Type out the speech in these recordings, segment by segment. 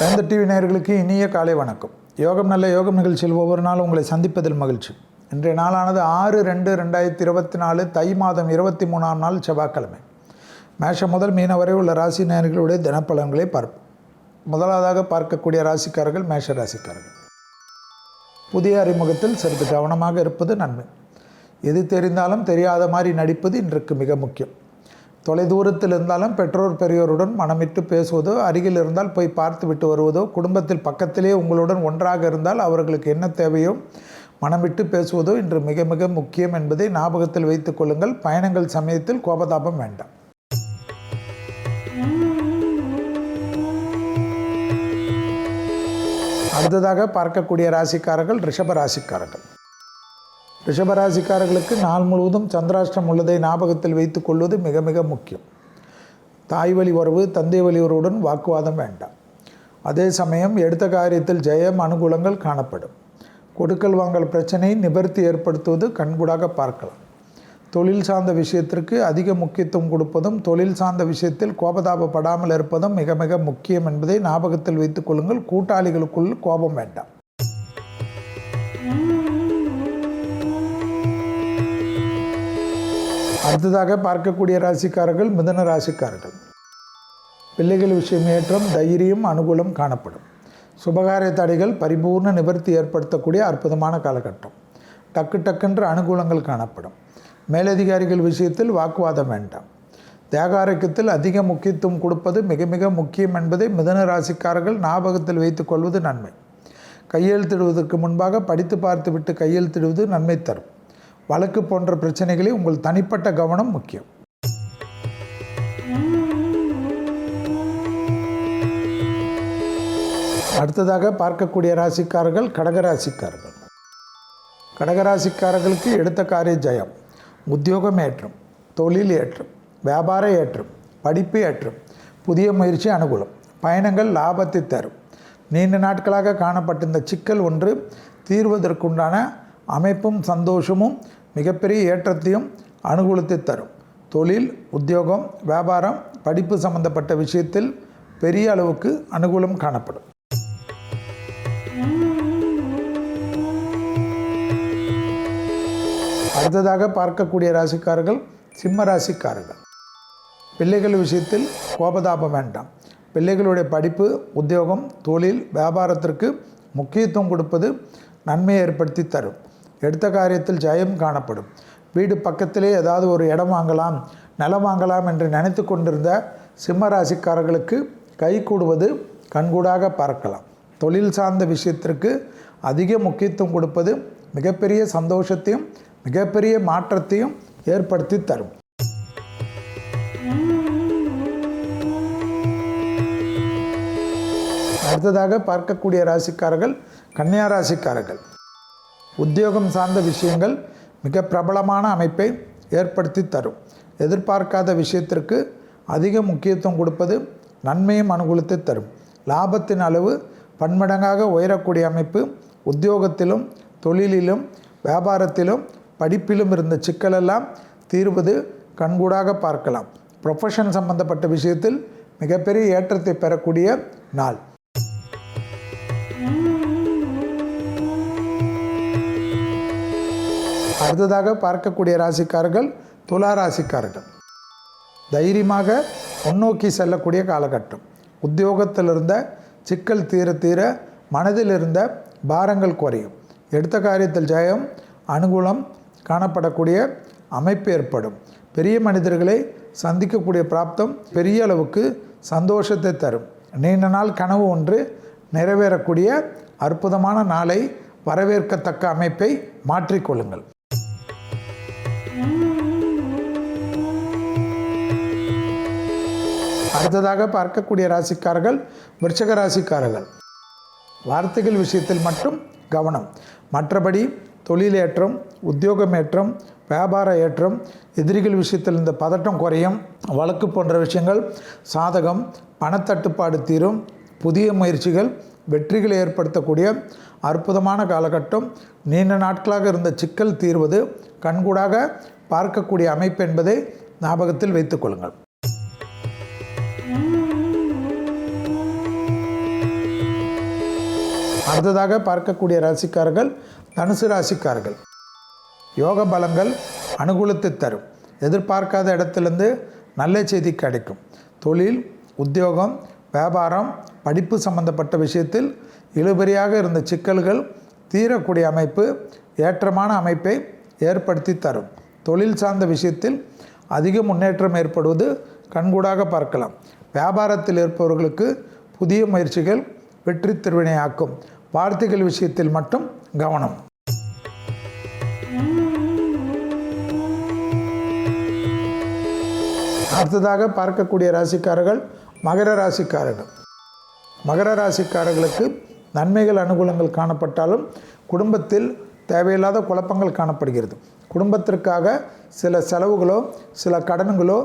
வேந்த TV நேயர்களுக்கு இனிய காலை வணக்கம். யோகம் நல்ல யோகம் நிகழ்ச்சியில் ஒவ்வொரு நாளும் உங்களை சந்திப்பதில் மகிழ்ச்சி. இன்றைய நாளானது ஆறு ரெண்டு ரெண்டாயிரத்தி இருபத்தி நாலு தை மாதம் இருபத்தி மூணாம் நாள் செவ்வாய்க்கிழமை. மேஷம் முதல் மீன வரை உள்ள ராசி நேயர்களுடைய தினப்பலன்களை பார்ப்போம். முதலாவதாக பார்க்கக்கூடிய ராசிக்காரர்கள் மேஷ ராசிக்காரர்கள். புதிய அறிமுகத்தில் சிறிது கவனமாக இருப்பது நன்மை. எது தெரிந்தாலும் தெரியாத மாதிரி நடிப்பது இன்றைக்கு மிக முக்கியம். தொலைதூரத்தில் இருந்தாலும் பெற்றோர் பெரியோருடன் மனமிட்டு பேசுவதோ அருகில் இருந்தால் போய் பார்த்து விட்டு வருவதோ குடும்பத்தில் பக்கத்திலே உங்களுடன் ஒன்றாக இருந்தால் அவர்களுக்கு என்ன தேவையோ மனமிட்டு பேசுவதோ இன்று மிக மிக முக்கியம் என்பதை ஞாபகத்தில் வைத்துக் கொள்ளுங்கள். பயணங்கள் சமயத்தில் கோபதாபம் வேண்டாம். அடுத்ததாக பார்க்கக்கூடிய ராசிக்காரர்கள் ரிஷப ராசிக்காரர்கள். ரிஷபராசிக்காரர்களுக்கு நாள் முழுவதும் சந்திராஷ்டிரம் உள்ளதை ஞாபகத்தில் வைத்து கொள்வது மிக மிக முக்கியம். தாய் வழி உறவு தந்தை வழி உறவுடன் வாக்குவாதம் வேண்டாம். அதே சமயம் எடுத்த காரியத்தில் ஜெயம் அனுகூலங்கள் காணப்படும். கொடுக்கல் வாங்கல் பிரச்சனை நிவர்த்தி ஏற்படுத்துவது கண்கூடாக பார்க்கலாம். தொழில் சார்ந்த விஷயத்திற்கு அதிக முக்கியத்துவம் கொடுப்பதும் தொழில் சார்ந்த விஷயத்தில் கோபதாபப்படாமல் இருப்பதும் மிக மிக முக்கியம் என்பதை ஞாபகத்தில் வைத்துக் கொள்ளுங்கள். கூட்டாளிகளுக்குள் கோபம் வேண்டாம். அடுத்ததாக பார்க்கக்கூடிய ராசிக்காரர்கள் மிதன ராசிக்காரர்கள். பிள்ளைகள் விஷயம் ஏற்றம் தைரியம் அனுகூலம் காணப்படும். சுபகாரிய தடைகள் பரிபூர்ண நிவர்த்தி ஏற்படுத்தக்கூடிய அற்புதமான காலகட்டம். டக்கு டக்குன்ற அனுகூலங்கள் காணப்படும். மேலதிகாரிகள் விஷயத்தில் வாக்குவாதம் வேண்டாம். தியாகாரக்கத்தில் அதிக முக்கியத்துவம் கொடுப்பது மிக மிக முக்கியம் என்பதை மிதன ராசிக்காரர்கள் ஞாபகத்தில் வைத்துக் கொள்வது நன்மை. கையெழுத்திடுவதற்கு முன்பாக படித்து பார்த்துவிட்டு கையெழுத்திடுவது நன்மை தரும். வழக்கு போன்ற பிரச்சனைகளில் உங்கள் தனிப்பட்ட கவனம் முக்கியம். அடுத்ததாக பார்க்கக்கூடிய ராசிக்காரர்கள் கடகராசிக்காரர்கள். கடகராசிக்காரர்களுக்கு எடுத்த காரிய ஜெயம் உத்தியோகம் ஏற்றம் தொழில் ஏற்றம் வியாபார ஏற்றம் படிப்பு ஏற்றம் புதிய முயற்சி அனுகூலம் பயணங்கள் லாபத்தை தரும். நீண்ட நாட்களாக காணப்பட்டிருந்த சிக்கல் ஒன்று தீர்வதற்குண்டான அமைப்பும் சந்தோஷமும் மிகப்பெரிய ஏற்றத்தையும் அனுகூலத்தை தரும். தொழில் உத்தியோகம் வியாபாரம் படிப்பு சம்பந்தப்பட்ட விஷயத்தில் பெரிய அளவுக்கு அனுகூலம் காணப்படும். அடுத்ததாக பார்க்கக்கூடிய ராசிக்காரர்கள் சிம்ம ராசிக்காரர்கள். பிள்ளைகள் விஷயத்தில் கோபதாபம் வேண்டாம். பிள்ளைகளுடைய படிப்பு உத்தியோகம் தொழில் வியாபாரத்திற்கு முக்கியத்துவம் கொடுப்பது நன்மையை ஏற்படுத்தி தரும். எடுத்த காரியத்தில் ஜெயம் காணப்படும். வீடு பக்கத்திலே ஏதாவது ஒரு இடம் வாங்கலாம் நிலம் வாங்கலாம் என்று நினைத்து கொண்டிருந்த சிம்ம ராசிக்காரர்களுக்கு கை கூடுவது கண்கூடாக பார்க்கலாம். தொழில் சார்ந்த விஷயத்திற்கு அதிக முக்கியத்துவம் கொடுப்பது மிகப்பெரிய சந்தோஷத்தையும் மிகப்பெரிய மாற்றத்தையும் ஏற்படுத்தி தரும். அடுத்ததாக பார்க்கக்கூடிய ராசிக்காரர்கள் கன்னியா ராசிக்காரர்கள். உத்தியோகம் சார்ந்த விஷயங்கள் மிக பிரபலமான அமைப்பை ஏற்படுத்தி தரும். எதிர்பார்க்காத விஷயத்திற்கு அதிக முக்கியத்துவம் கொடுப்பது நன்மையும் அனுகூலத்தை தரும். லாபத்தின் அளவு பன்மடங்காக உயரக்கூடிய அமைப்பு உத்தியோகத்திலும் தொழிலிலும் வியாபாரத்திலும் படிப்பிலும் இருந்த சிக்கலெல்லாம் தீர்வது கண்கூடாக பார்க்கலாம். ப்ரொஃபஷன் சம்பந்தப்பட்ட விஷயத்தில் மிகப்பெரிய ஏற்றத்தை பெறக்கூடிய நாள். அடுத்ததாக பார்க்கக்கூடிய ராசிக்காரர்கள் துலா ராசிக்காரர்கள். தைரியமாக முன்னோக்கி செல்லக்கூடிய காலகட்டம். உத்தியோகத்தில் இருந்த சிக்கல் தீர தீர மனதில் இருந்த பாரங்கள் குறையும். எடுத்த காரியத்தில் ஜெயம் அனுகூலம் காணப்படக்கூடிய அமைப்பு ஏற்படும். பெரிய மனிதர்களை சந்திக்கக்கூடிய பிராப்தம் பெரிய அளவுக்கு சந்தோஷத்தை தரும். நீண்ட நாள் கனவு ஒன்று நிறைவேறக்கூடிய அற்புதமான நாளை வரவேற்கத்தக்க அமைப்பை மாற்றிக்கொள்ளுங்கள் அடுத்ததாக பார்க்கக்கூடிய ராசிக்காரர்கள் விருச்சக ராசிக்காரர்கள். வார்த்தைகள் விஷயத்தில் மட்டும் கவனம். மற்றபடி தொழிலேற்றம் உத்தியோகமேற்றம் உத்தியோகம் ஏற்றம் வியாபார ஏற்றம் எதிரிகள் விஷயத்தில் இந்த பதட்டம் குறையும். வழக்கு போன்ற விஷயங்கள் சாதகம் பணத்தட்டுப்பாடு தீரும். புதிய முயற்சிகள் வெற்றிகளை ஏற்படுத்தக்கூடிய அற்புதமான காலகட்டம். நீண்ட நாட்களாக இருந்த சிக்கல் தீர்வது கண்கூடாக பார்க்கக்கூடிய அமைப்பு என்பதை ஞாபகத்தில் வைத்துக்கொள்ளுங்கள் அடுத்ததாக பார்க்கக்கூடிய ராசிக்காரர்கள் தனுசு ராசிக்காரர்கள். யோக பலங்கள் அனுகூலத்தை தரும். எதிர்பார்க்காத இடத்துலேருந்து நல்ல செய்தி கிடைக்கும். தொழில் உத்தியோகம் வியாபாரம் படிப்பு சம்பந்தப்பட்ட விஷயத்தில் இழுபறியாக இருந்த சிக்கல்கள் தீரக்கூடிய அமைப்பு ஏற்றமான அமைப்பை ஏற்படுத்தி தரும். தொழில் சார்ந்த விஷயத்தில் அதிக முன்னேற்றம் ஏற்படுவது கண்கூடாக பார்க்கலாம். வியாபாரத்தில் இருப்பவர்களுக்கு புதிய முயற்சிகள் வெற்றி திருவினையாக்கும். வார்த்தைகள் விஷயத்தில் மட்டும் கவனம். அடுத்ததாக பார்க்கக்கூடிய ராசிக்காரர்கள் மகர ராசிக்காரர்கள். மகர ராசிக்காரர்களுக்கு நன்மைகள் அனுகூலங்கள் காணப்பட்டாலும் குடும்பத்தில் தேவையில்லாத குழப்பங்கள் காணப்படுகிறது. குடும்பத்திற்காக சில செலவுகளோ சில கடன்களோ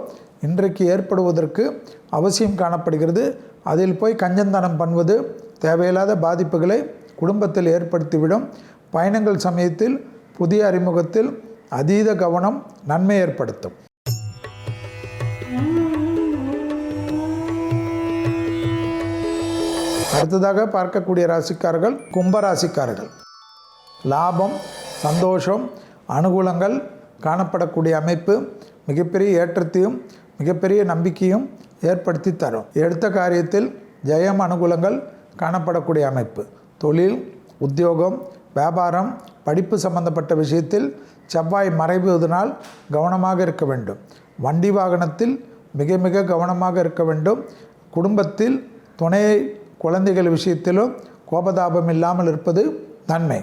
இன்றைக்கு ஏற்படுவதற்கு அவசியம் காணப்படுகிறது. அதில் போய் கஞ்சந்தனம் பண்ணுவது தேவையில்லாத பாதிப்புகளை குடும்பத்தில் ஏற்படுத்திவிடும். பயணங்கள் சமயத்தில் புதிய அறிமுகத்தில் அதீத கவனம் நன்மை ஏற்படுத்தும். அடுத்ததாக பார்க்கக்கூடிய ராசிக்காரர்கள் கும்ப ராசிக்காரர்கள். லாபம் சந்தோஷம் அனுகூலங்கள் காணப்படக்கூடிய அமைப்பு மிகப்பெரிய ஏற்றத்தையும் மிகப்பெரிய நம்பிக்கையும் ஏற்படுத்தி தரும். எடுத்த காரியத்தில் ஜெயம் அனுகூலங்கள் காணப்படக்கூடிய அமைப்பு. தொழில் உத்தியோகம் வியாபாரம் படிப்பு சம்பந்தப்பட்ட விஷயத்தில் செவ்வாய் மறைவதனால் கவனமாக இருக்க வேண்டும். வண்டி வாகனத்தில் மிக மிக கவனமாக இருக்க வேண்டும். குடும்பத்தில் துணை குழந்தைகள் விஷயத்திலும் கோபதாபம் இல்லாமல் இருப்பது நன்மை.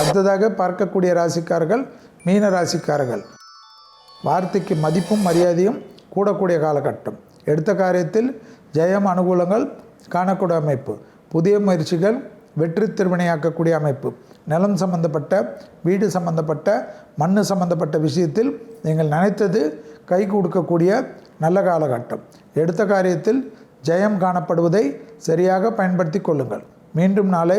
அடுத்ததாக பார்க்கக்கூடிய ராசிக்காரர்கள் மீன ராசிக்காரர்கள். வார்த்தைக்கு மதிப்பும் மரியாதையும் கூடக்கூடிய காலகட்டம். எடுத்த காரியத்தில் ஜெயம் அனுகூலங்கள் காணக்கூடிய அமைப்பு. புதிய முயற்சிகள் வெற்றி திருவினையாக்கக்கூடிய அமைப்பு. நிலம் சம்பந்தப்பட்ட வீடு சம்பந்தப்பட்ட மண் சம்பந்தப்பட்ட விஷயத்தில் நீங்கள் நினைத்தது கை கொடுக்கக்கூடிய நல்ல காலகட்டம். எடுத்த காரியத்தில் ஜெயம் காணப்படுவதை சரியாக பயன்படுத்தி கொள்ளுங்கள். மீண்டும் நாளை